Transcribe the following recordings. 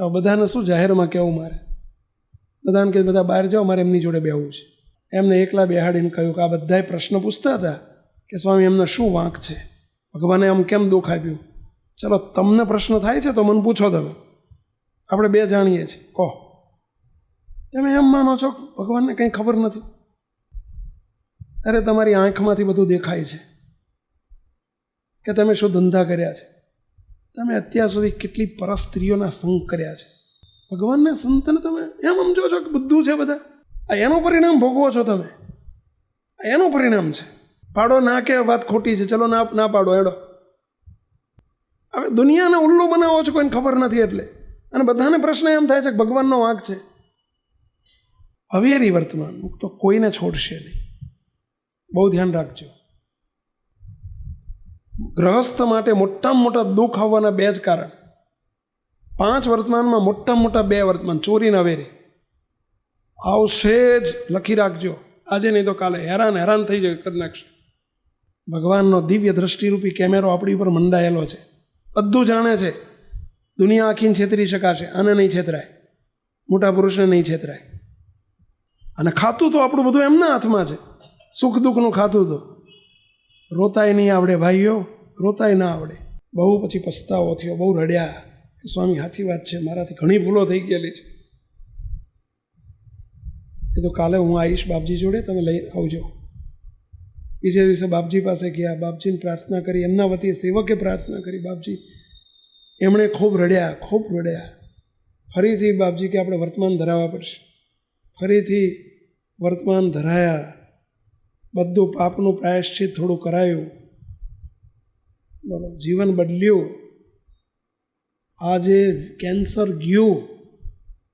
હવે બધાને શું જાહેરમાં કહેવું મારે? બધાને કે બધા બહાર જાઓ, મારે એમની જોડે બેહવું છે. એમને એકલા બેહાડીને કહ્યું કે આ બધાએ પ્રશ્ન પૂછતા હતા કે સ્વામી, એમને શું વાંક છે? ભગવાને આમ કેમ દુઃખ આપ્યું? ચલો, તમને પ્રશ્ન થાય છે તો મને પૂછો તમે. આપણે બે જાણીએ છીએ. કહો. તમે એમ માનો છો, ભગવાનને કંઈ ખબર નથી? અરે, તમારી આંખમાંથી બધું દેખાય છે કે તમે શું ધંધા કર્યા છે? તમે અત્યાર સુધી કેટલી પરસ્ત્રીઓના સંગ કર્યા છે. ભગવાનના સંતને તમે એમ સમજો છો કે બધું છે બધા? આ એનું પરિણામ ભોગવો છો તમે? આ એનું પરિણામ છે. પાડો ના કે વાત ખોટી છે. ચલો ના ના પાડો એડો હવે દુનિયાને ઉલ્લુ બનાવો છો કોઈને ખબર નથી એટલે. અને બધાને પ્રશ્ન એમ થાય છે કે ભગવાનનો વાંક છે. અવેરી વર્તમાન મુક્ત કોઈને છોડશે નહીં. બહુ ધ્યાન રાખજો. ગ્રહસ્થ માટે મોટામાં મોટા દુઃખ આવવાના બે જ કારણ. પાંચ વર્તમાનમાં મોટા મોટા બે વર્તમાન ચોરીના વેરી આવશે જ, લખી રાખજો. આજે નહીં તો કાલે. હેરાન હેરાન થઈ જાય કરી નાખશે. ભગવાનનો દિવ્ય દ્રષ્ટિરૂપી કેમેરો આપણી ઉપર મંડાયેલો છે. બધું જાણે છે. દુનિયા આખીને છેતરી શકાશે. આને નહીં છેતરાય. મોટા પુરુષને નહીં છેતરાય. અને ખાતું તો આપણું બધું એમના હાથમાં છે. સુખ દુઃખનું ખાતું તો. રોતાય નહીં આવડે ભાઈઓ રોતાય ના આવડે. બહુ પછી પસ્તાવો થયો, બહુ રડ્યા કે સ્વામી સાચી વાત છે, મારાથી ઘણી ભૂલો થઈ ગયેલી છે. એ તો કાલે હું આવીશ બાપજી જોડે, તમે લઈ આવજો. બીજે દિવસે બાપજી પાસે ગયા, બાપજીને પ્રાર્થના કરી, એમના વતી સેવકે પ્રાર્થના કરી, બાપજી, એમણે ખૂબ રડ્યા ખૂબ રડ્યા. ફરીથી બાપજી કે આપણે વર્તમાન ધરાવવા પડશે. ફરીથી વર્તમાન ધરાયા. બધું પાપનું પ્રાયશ્ચિત થોડું કરાયું. બરાબર. જીવન બદલ્યું. આજે કેન્સર ગયું.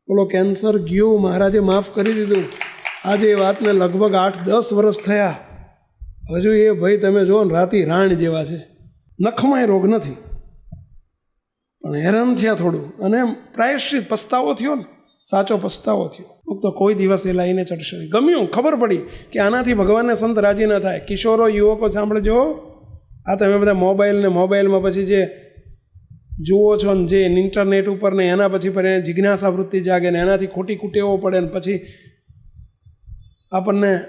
બોલો, કેન્સર ગયું. મહારાજે માફ કરી દીધું. આજે એ વાતને લગભગ આઠ, દસ વર્ષ થયા. હજુ એ ભાઈ તમે જુઓ ને, રાતી રાણ જેવા છે. નખમાં રોગ નથી. પણ હેરાન થયા થોડું. અને પ્રાયશ્ચિત પસ્તાવો થયો ને. સાચો પસ્તાવો થયો. હું તો કોઈ દિવસ એ લાઈને ચડશે નહીં. ગમ્યું? ખબર પડી કે આનાથી ભગવાનને સંત રાજી ન થાય. કિશોરો, યુવકો, સાંભળજો. આ તમે બધા મોબાઈલ ને મોબાઈલમાં પછી જે જુઓ છો ને જે ઇન્ટરનેટ ઉપર ને એના પછી પર એને જિજ્ઞાસા વૃત્તિ જાગે ને એનાથી ખોટી કુટેવો પડે ને પછી આપણને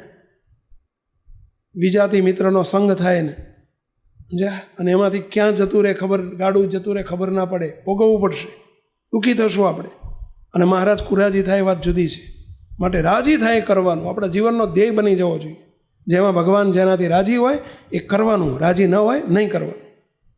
બીજાથી મિત્રનો સંગ થાય ને. સમજ્યા? અને એમાંથી ક્યાં જતું રહે ખબર, ગાડું જતું રહે ખબર ના પડે. ભોગવવું પડશે. દુઃખી થશું આપણે. અને મહારાજ કુરાજી થાય એ વાત જુદી છે. માટે રાજી થાય કરવાનું. આપણા જીવનનો ધ્યેય બની જવો જોઈએ. જેમાં ભગવાન જેનાથી રાજી હોય એ કરવાનું. રાજી ન હોય નહીં કરવાનું.